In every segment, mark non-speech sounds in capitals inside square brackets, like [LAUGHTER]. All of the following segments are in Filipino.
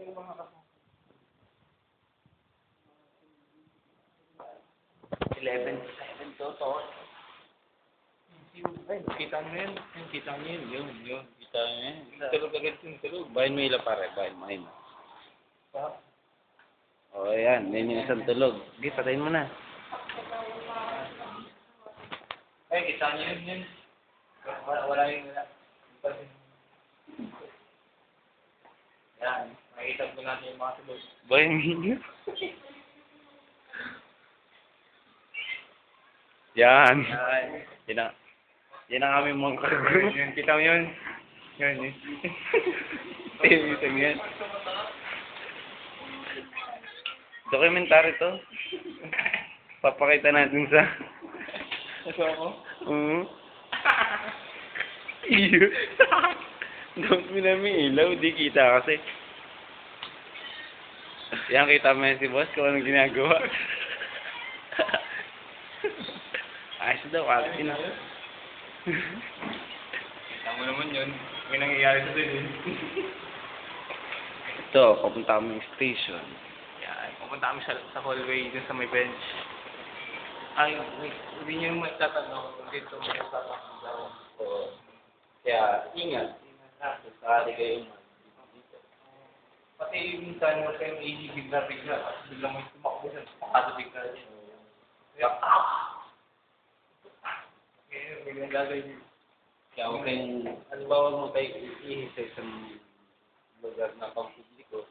Eleven, eleven to, to. Kita mo yun. Kita mo yun. Yun, yun. Kita mo yun. Tulog agad yung tulog. Bayan mo ila pare. Bayan mo. Bayan. O, oh, ayan. Yan yung isang tulog. Sige, patayin mo na. Ay, kita mo yun. Yun. Wala, wala yung... Natin yung mo yun. Yan. Yan. Ang, yan ang aming mga kagroup. Yun, kita mo yun. Yun, yun. Tingnan yan. [LAUGHS] Dokumentary to. Papakita natin sa... Ito ako. Oo. Iyo. Don't mo namin ilaw, di kita kasi. Yan, kita mo yan si boss kung anong ginagawa. [LAUGHS] Ayos daw, quality na. Kita mo naman yun. May nangyayari sa din. Ito, papunta kami yung station. Yan. Pupunta kami sa, sa hallway dun sa may bench. Ay, wait, hindi niyo magtatanong kung dito may tatanong. So, kaya, ingat. Ingat na, sakali kayo. Pati minsan mo kayo may bigla bigla at biglang may tumakbo sa pakado bigla niya. Kaya, ah! Kaya biglang gagawin yun. Kaya huwag kayong, halimbawa mo kayo iihi sa isang lugar na pang-publiko,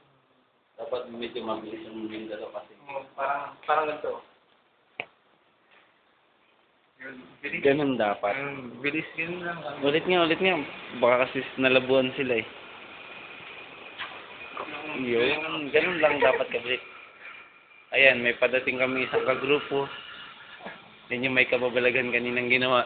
dapat medyo mabilis ang mindalo kasi. Parang, parang ganito. Ganun dapat. Bilis yun lang. Ulit nga, ulit nga. Baka kasi nalabuan sila eh. Yun, ganun lang dapat kablit. Ayan, may padating kami isang kagrupo. Yan yung may kababalagan kaninang ginawa.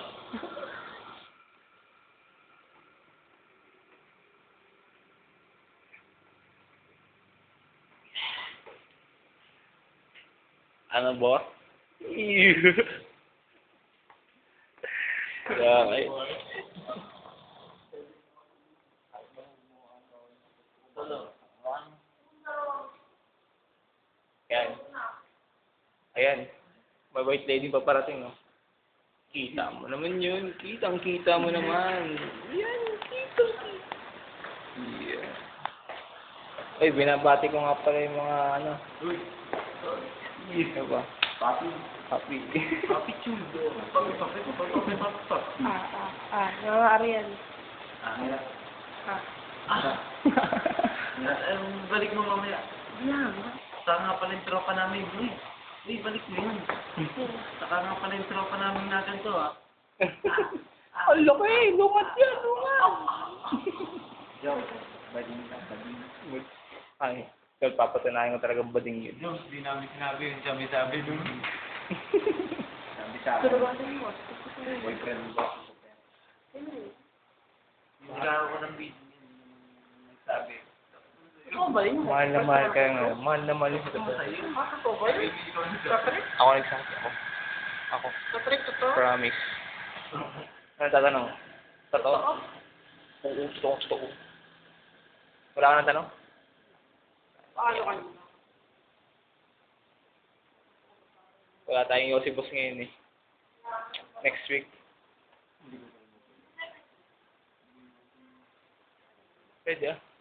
Ano ba? [LAUGHS] Okay. Ayan. Ayan. May white lady pa parating, no? Kita mo naman yun. Kitang kita mo naman. Yan, kita. Yeah. Ay, binabati ko nga pala yung mga ano. Uy. Ano ba? Happy. Happy. Happy Tuesday. Ah, ah, ah. Yung Ariel. Ah. Um, [LAUGHS] balik mo mamaya. Yan. Saka nga pala yung tropa namin, Uy. Uy, balik mo yun. Saka nga pala yung tropa namin na ganito, ah. [LAUGHS] Ang laki! Lungat yan! Lungat! [LAUGHS] Joke. Bading ka, bading. Ay, well, papatunayan ko talaga bading yun. Joke, di namin sinabi yun. Sabi-sabi dun. Sabi sa akin. Tulugan mo. Boyfriend ko. Wala ako ng video. Ano ba yun? Mahal na mahal kayo nga. Mahal na mahal yung sa'yo? Ako ba yun? Patrick? Ako nagsabi ako. Ako. Patrick, totoo? Promise. Ano tatanong? Totoo? Oo, totoo, totoo. Wala ka nang tanong? Paano ka Wala tayong Yossi Boss ngayon eh. Next week. Pwede ah.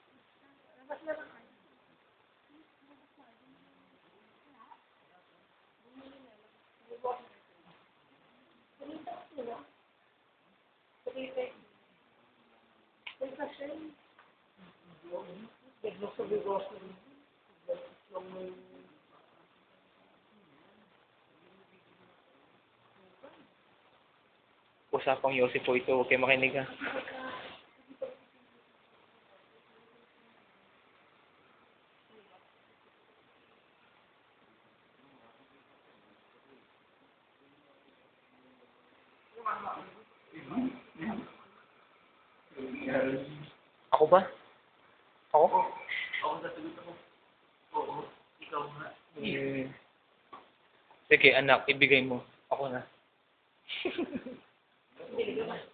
Usapang Yossi po ito. Huwag kayo makinig ah. Ako ba? Ako? Ako sasagot ako. Oo. Ikaw nga. Sige anak, ibigay mo. Ako na. [LAUGHS]